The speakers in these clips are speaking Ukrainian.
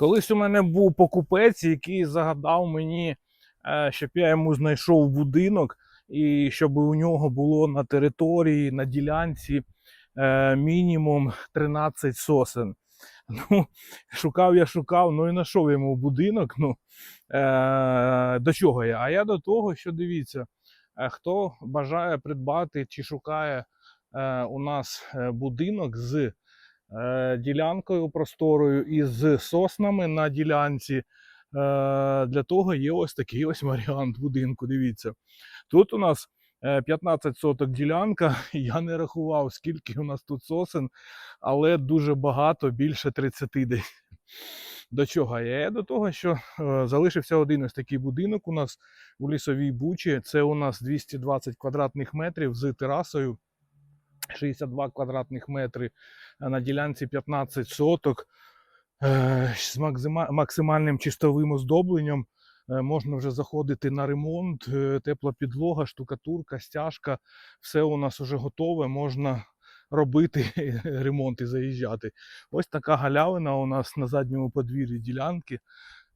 Колись у мене був покупець, який загадав мені, е, щоб я йому знайшов будинок, і щоб у нього було на території, на ділянці е, мінімум 13 сосен. Ну, шукав я шукав, ну і знайшов йому будинок. Ну, е, до чого я? А я до того, що дивіться, е, хто бажає придбати чи шукає е, у нас будинок з ділянкою просторою і з соснами на ділянці. Е, для того є ось такий ось варіант будинку. Дивіться. Тут у нас е, 15 соток ділянка. Я не рахував, скільки у нас тут сосен, але дуже багато, більше 30 десь. До чого? Я до того, що е, залишився один ось такий будинок у нас у лісовій бучі. Це у нас 220 квадратних метрів з терасою. 62 квадратних метри на ділянці 15 соток е, з максимальним чистовим оздобленням. Е, Можна вже заходити на ремонт, е, тепла підлога, штукатурка, стяжка. Все у нас вже готове. Можна робити ремонт і заїжджати. Ось така галявина у нас на задньому подвір'ї ділянки.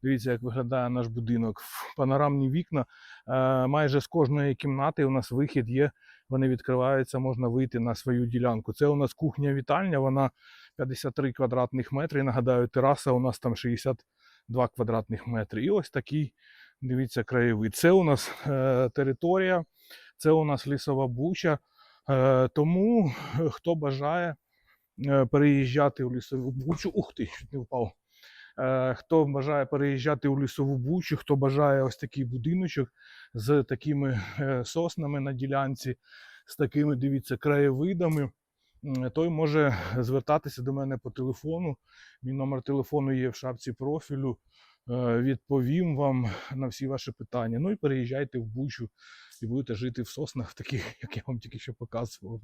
Дивіться, як виглядає наш будинок. Панорамні вікна. Е, Майже з кожної кімнати у нас вихід є. Вони відкриваються, можна вийти на свою ділянку. Це у нас кухня-вітальня, вона 53 квадратних метри. Нагадаю, тераса у нас там 62 квадратних метри. І ось такий, дивіться, краєвид. Це у нас е, територія, це у нас лісова буча. Е, тому хто бажає переїжджати у лісову бучу, ух ти, не впав. Е, Хто бажає переїжджати у лісову бучу, хто бажає ось такий будиночок з такими е, соснами на ділянці, з такими, дивіться, краєвидами, той може звертатися до мене по телефону. Мій номер телефону є в шапці профілю. Е, Відповім вам на всі ваші питання. Ну і переїжджайте в Бучу і будете жити в соснах, таких, як я вам тільки що показував.